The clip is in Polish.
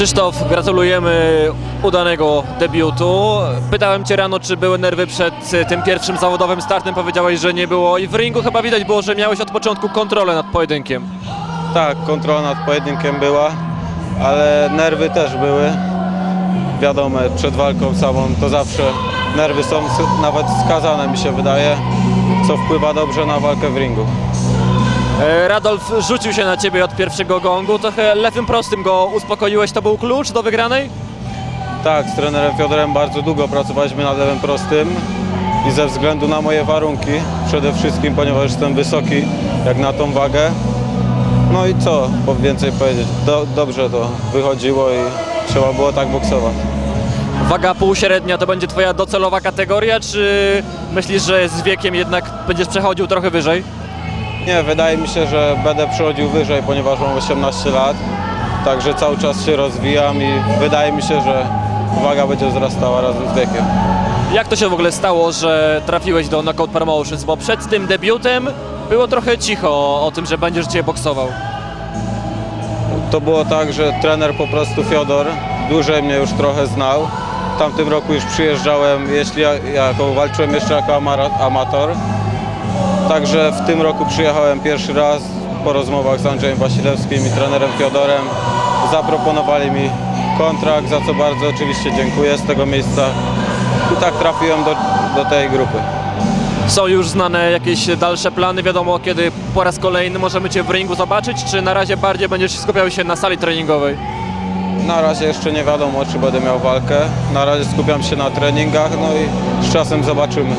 Krzysztof, gratulujemy udanego debiutu. Pytałem Cię rano, czy były nerwy przed tym pierwszym zawodowym startem. Powiedziałeś, że nie było i w ringu chyba widać było, że miałeś od początku kontrolę nad pojedynkiem. Tak, kontrola nad pojedynkiem była, ale nerwy też były. Wiadomo, przed walką samą to zawsze nerwy są nawet skazane, mi się wydaje, co wpływa dobrze na walkę w ringu. E, Radolf rzucił się na Ciebie od pierwszego gongu. Trochę lewym prostym go uspokoiłeś. To był klucz do wygranej? Tak, z trenerem Fiodorem bardzo długo pracowaliśmy nad lewym prostym i ze względu na moje warunki, przede wszystkim ponieważ jestem wysoki jak na tą wagę. No i co, po więcej powiedzieć, Do, dobrze to wychodziło i trzeba było tak boksować. Waga półśrednia to będzie Twoja docelowa kategoria, czy myślisz, że z wiekiem jednak będziesz przechodził trochę wyżej? Nie, wydaje mi się, że będę przechodził wyżej, ponieważ mam 18 lat. Także cały czas się rozwijam i wydaje mi się, że waga będzie wzrastała razem z wiekiem. Jak to się w ogóle stało, że trafiłeś do Knockout Promotions? Bo przed tym debiutem było trochę cicho o tym, że będziesz dzisiaj boksował. To było tak, że trener po prostu Fiodor dłużej mnie już trochę znał. W tamtym roku już przyjeżdżałem, jeśli ja, jako walczyłem jeszcze jako amator. Także w tym roku przyjechałem pierwszy raz po rozmowach z Andrzejem Wasilewskim i trenerem Fiodorem. Zaproponowali mi kontrakt, za co bardzo oczywiście dziękuję z tego miejsca. I tak trafiłem do, do tej grupy. Są już znane jakieś dalsze plany? Wiadomo, kiedy po raz kolejny możemy Cię w ringu zobaczyć, czy na razie bardziej będziesz skupiał się na sali treningowej? Na razie jeszcze nie wiadomo, czy będę miał walkę. Na razie skupiam się na treningach, no i z czasem zobaczymy.